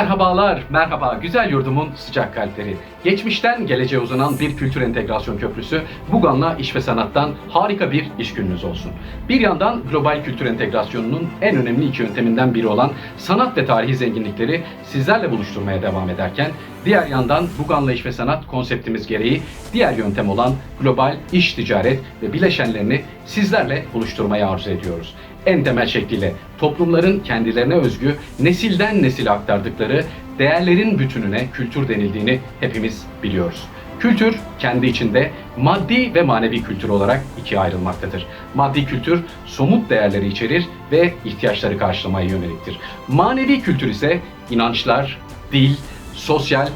Merhabalar, merhaba güzel yurdumun sıcak kalpleri. Geçmişten geleceğe uzanan bir kültür entegrasyon köprüsü Bugan'la iş ve sanattan harika bir iş gününüz olsun. Bir yandan global kültür entegrasyonunun en önemli iki yönteminden biri olan sanat ve tarihi zenginlikleri sizlerle buluşturmaya devam ederken, diğer yandan Bugan'la iş ve sanat konseptimiz gereği diğer yöntem olan global iş ticaret ve bileşenlerini sizlerle buluşturmayı arzu ediyoruz en temel şekliyle toplumların kendilerine özgü nesilden nesile aktardıkları değerlerin bütününe kültür denildiğini hepimiz biliyoruz. Kültür kendi içinde maddi ve manevi kültür olarak ikiye ayrılmaktadır. Maddi kültür somut değerleri içerir ve ihtiyaçları karşılamaya yöneliktir. Manevi kültür ise inançlar, dil, sosyal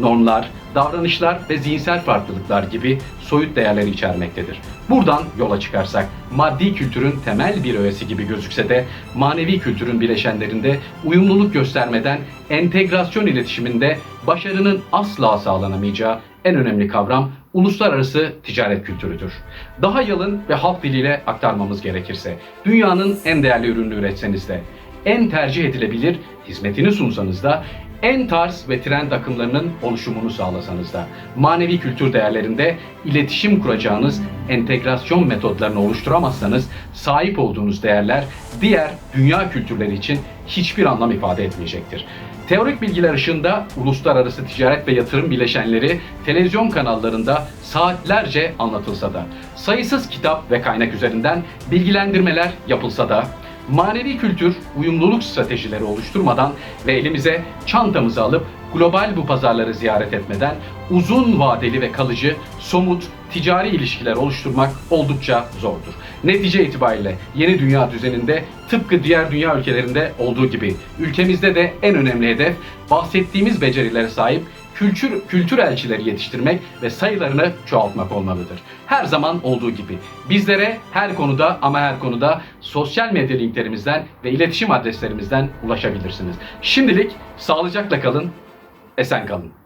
normlar, davranışlar ve zihinsel farklılıklar gibi soyut değerleri içermektedir. Buradan yola çıkarsak maddi kültürün temel bir öğesi gibi gözükse de manevi kültürün bileşenlerinde uyumluluk göstermeden entegrasyon iletişiminde başarının asla sağlanamayacağı en önemli kavram uluslararası ticaret kültürüdür. Daha yalın ve halk diliyle aktarmamız gerekirse dünyanın en değerli ürününü üretseniz de en tercih edilebilir hizmetini sunsanız da en tarz ve trend akımlarının oluşumunu sağlasanız da manevi kültür değerlerinde iletişim kuracağınız entegrasyon metodlarını oluşturamazsanız sahip olduğunuz değerler diğer dünya kültürleri için hiçbir anlam ifade etmeyecektir. Teorik bilgiler ışığında uluslararası ticaret ve yatırım bileşenleri televizyon kanallarında saatlerce anlatılsa da, sayısız kitap ve kaynak üzerinden bilgilendirmeler yapılsa da, manevi kültür uyumluluk stratejileri oluşturmadan ve elimize çantamızı alıp global bu pazarları ziyaret etmeden uzun vadeli ve kalıcı somut ticari ilişkiler oluşturmak oldukça zordur. Netice itibariyle yeni dünya düzeninde tıpkı diğer dünya ülkelerinde olduğu gibi ülkemizde de en önemli hedef bahsettiğimiz becerilere sahip kültür, kültür elçileri yetiştirmek ve sayılarını çoğaltmak olmalıdır. Her zaman olduğu gibi bizlere her konuda ama her konuda sosyal medya linklerimizden ve iletişim adreslerimizden ulaşabilirsiniz. Şimdilik sağlıcakla kalın, esen kalın.